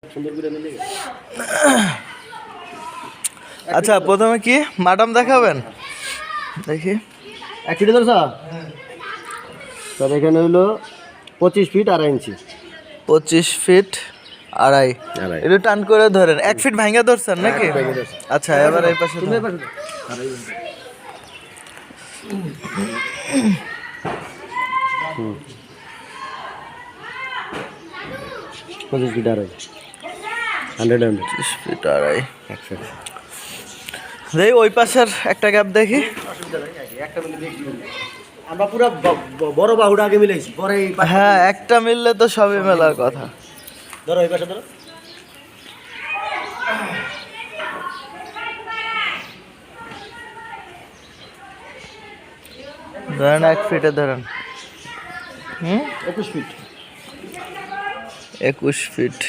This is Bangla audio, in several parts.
আচ্ছা প্রথমে কি ম্যাডাম দেখাবেন? দেখি। এক ফিটে ধরছ স্যার এখানে হলো পঁচিশ ফিট আড়াই ইঞ্চি। পঁচিশ ফিট আড়াই। একটু টান করে ধরেন। এক ফিট ভাঙা ধরছেন নাকি? আচ্ছা এবার এই পাশে পঁচিশ ফিট আড়াই। Hundred hundred. ফিট আড়াই। দেখি ওই পাশের একটা গ্যাপ দেখি। আমরা পুরো বড় বাহুটা আগে মিলাইছি পরে হ্যাঁ একটা মিললে তো সবই মেলার কথা। ধরো এই পাশে ধরো। ধরেন এক ফিটে ধরেন। হুম? একুশ ফিট। একুশ ফিট।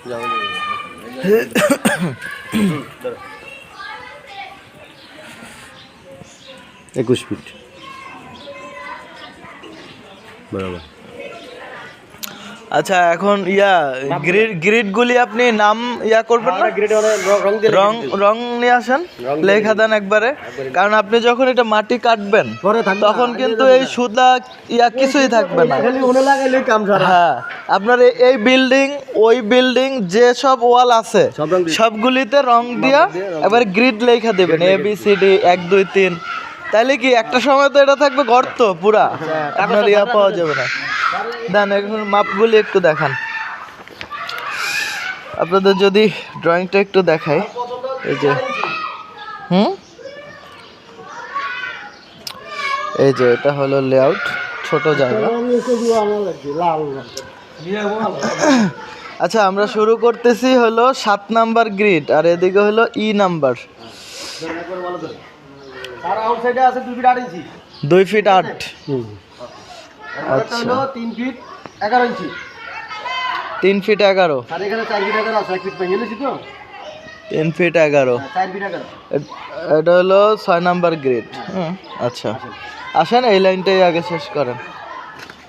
একুশ ফিট বরাবর। আচ্ছা এখন ইয়া গ্রিড গ্রিডগুলি আপনি নাম ইয়া করবেন না? গ্রেড রং দিয়ে রং রং নিয়ে আসেন লেখা দেন একবারে। কারণ আপনি যখন এটা মাটি কাটবেন পরে তখন কিন্তু এই সুদা ইয়া কিছুই থাকবে না। খালি উনে লাগাইলে কাম সারা হ্যাঁ আপনার এই- এই বিল্ডিং ওই বিল্ডিং যে সব ওয়াল আছে সব রং দিয়ে- সবগুলিতে রং দিয়া এবার গ্রিড লেখা দেবেন এ বি সি ডি এক দুই তিন। তাহলে কি একটা সময় তো এটা থাকবে গর্ত পুরা? আপনার ইয়া পাওয়া যাবে না। দেন এখন মাপগুলি একটু দেখান। আপনাদের যদি ড্রয়িংটা একটু দেখাই। এই যে হুম? এই যে এটা হলো লেআউট ছোট জায়গা। আচ্ছা আমরা শুরু করতেছি হলো সাত নাম্বার গ্রিড আর এদিকে হলো ই নাম্বার। আউটসাইডে আছে দুই ফিট আট আচ্ছা। তিন ফিট এগারো ইঞ্চি তিন ফিট এগারো। তিন ফিট এগারো। এ- এটা হলো ছয় নাম্বার গ্রিড আচ্ছা। আসেন এই লাইনটাই আগে শেষ করেন।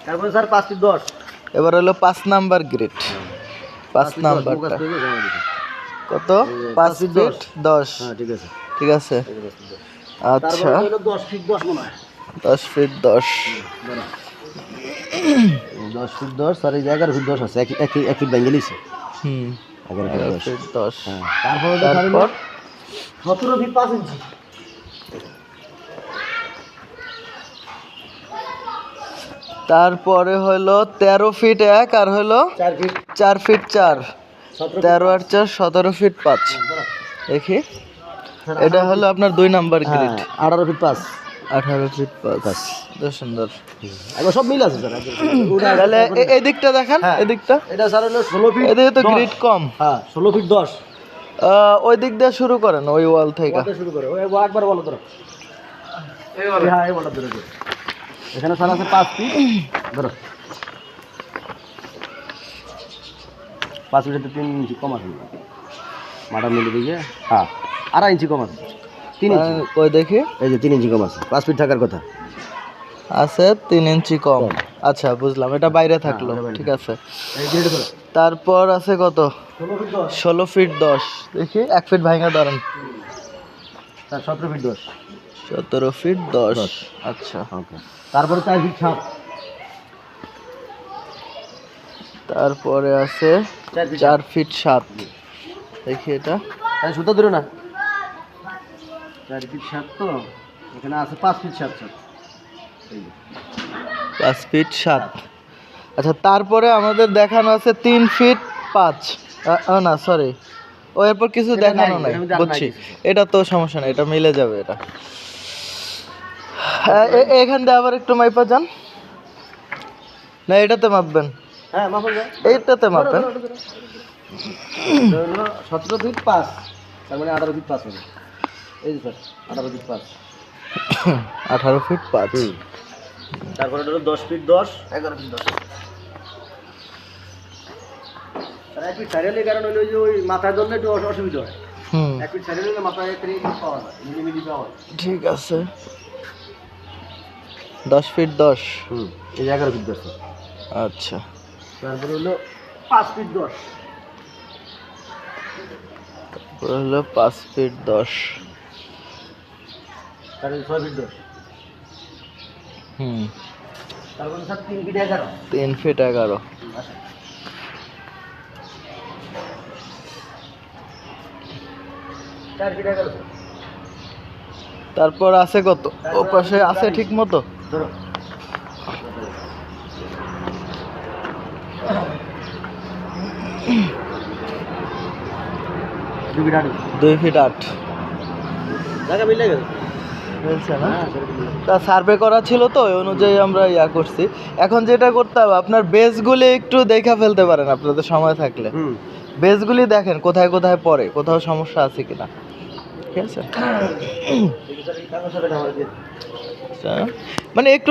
তারপরে স্যার পাঁচ ফিট দশ। এবার হলো পাঁচ নাম্বার গ্রিড পাঁচ নাম্বারটা। জমা দিছি। কত? পাঁচ ফিট দশ? হ্যাঁ ঠিক আছে। ঠিক আছে। আচ্ছা। দশ ফিট দশ মনে হয়। দশ ফিট দশ। দশ ফিট দশ আর এই এগারো ফিট দশ আছে এক এক এক ফিট ভেঙে নিয়েছি হুম। এগারো ফিট দশ। হ্যাঁ তারপরে তারপর? সতেরো ফিট পাঁচ ইঞ্চি তারপরে হলো তেরো ফিট এক আর হলো চার ফিট চার ফিট চার। তেরো আর চার সতেরো ফিট পাঁচ। দেখি। এটা হলো আপনার দুই নাম্বার গ্রিড হ্যাঁ আঠারো ফিট পাঁচ। আঠারো ফিট পাঁচ। বেশ সুন্দর। সব মিল আছে স্যার। তাহলে এই দিকটা দেখেন হ্যাঁ। এদিকটা। এটা স্যার হলো ষোলো ফিট এদিকে তো। গ্রিড কম। হ্যাঁ ষোলো ফিট দশ। ওই দিক দিয়ে শুরু করেন ওই ওয়াল থেকে। শুরু করে ওই একবার বলো ধরো হ্যাঁ এই বলটা ধরো। এখানে স্যার আছে পাঁচ ফিট ধরো। পাঁচ ফিটে তিন ইঞ্চি কম আছে। মাটা মিলে দিকে? হ্যাঁ। আড়াই ইঞ্চি কম আছে। তিন ইঞ্চি। ওই দেখি? এই যে তিন ইঞ্চি কম আছে। পাঁচ ফিট থাকার কথা। আছে তিন ইঞ্চি কম। আচ্ছা বুঝলাম। এটা বাইরে থাকল। এটা ঠিক আছে। তারপর আছে কত? ষোলো ফিট দশ। ষোলো ফিট দশ। দেখি এক ফিট ভাঙা ধরেন। সতেরো ফিট দশ। সতেরো ফিট দশ। আচ্ছা। ওকে তারপরে চার ফিট সাত। তারপরে আছে চার ফিট সাত। দেখি এটা। হ্যাঁ সুতো ধরো না। চার ফিট সাত তো। এখানে আছে পাঁচ ফিট সাত সাত। এই যে। পাঁচ ফিট সাত। আচ্ছা তারপরে আমাদের দেখানো আছে তিন ফিট পাঁচ। না সরি ও এরপর কিছু দেখানো নাই, বুঝছি। এটা তো সমস্যা নেই এটা মিলে যাবে এটা। এখান দিয়ে আবার একটু মাইপা যান। না এটাতে মাপবেন। হ্যাঁ এইটাতে মাপবেন সতেরো ফিট পাঁচ তার মানে আঠারো ফিট পাঁচ হবে। এই স্যার আঠারো ফিট পাঁচ। আঠারো ফিট পাঁচ। তারপরে হলো দশ ফিট দশ এগারো ফিট দশ। এক ফিট কারণ হলো যে ওই মাথায় ধরলে একটু অসুবিধা হয়। এক ফিট মাথায় পাওয়া যায় মিলিমিলি পাওয়া যায় ঠিক আছে। দশ ফিট দশ? হুম এই এগারো ফিট দশ। আচ্ছা। তারপরে হলো পাঁচ ফিট দশ। তারপর হলো পাঁচ ফিট দশ। ছয় ফিট দশ। হুম। তারপরে স্যার তিন ফিট এগারো। তিন ফিট এগারো। চার ফিট এগারো। তারপর আছে কত? ও পাশে আছে ঠিক মতো? ধরো। দুই ফিট আট। না? হ্যাঁ। তা সার্ভে করা ছিল তো ওই অনুযায়ী আমরা ইয়া করছি। এখন যেটা করতে হবে আপনার বেসগুলি একটু দেখা ফেলতে পারেন আপনাদের সময় থাকলে। বেসগুলি দেখেন কোথায় কোথায় পড়ে কোথাও সমস্যা আছে কিনা। ঠিক আছে। আচ্ছা। মানে একটু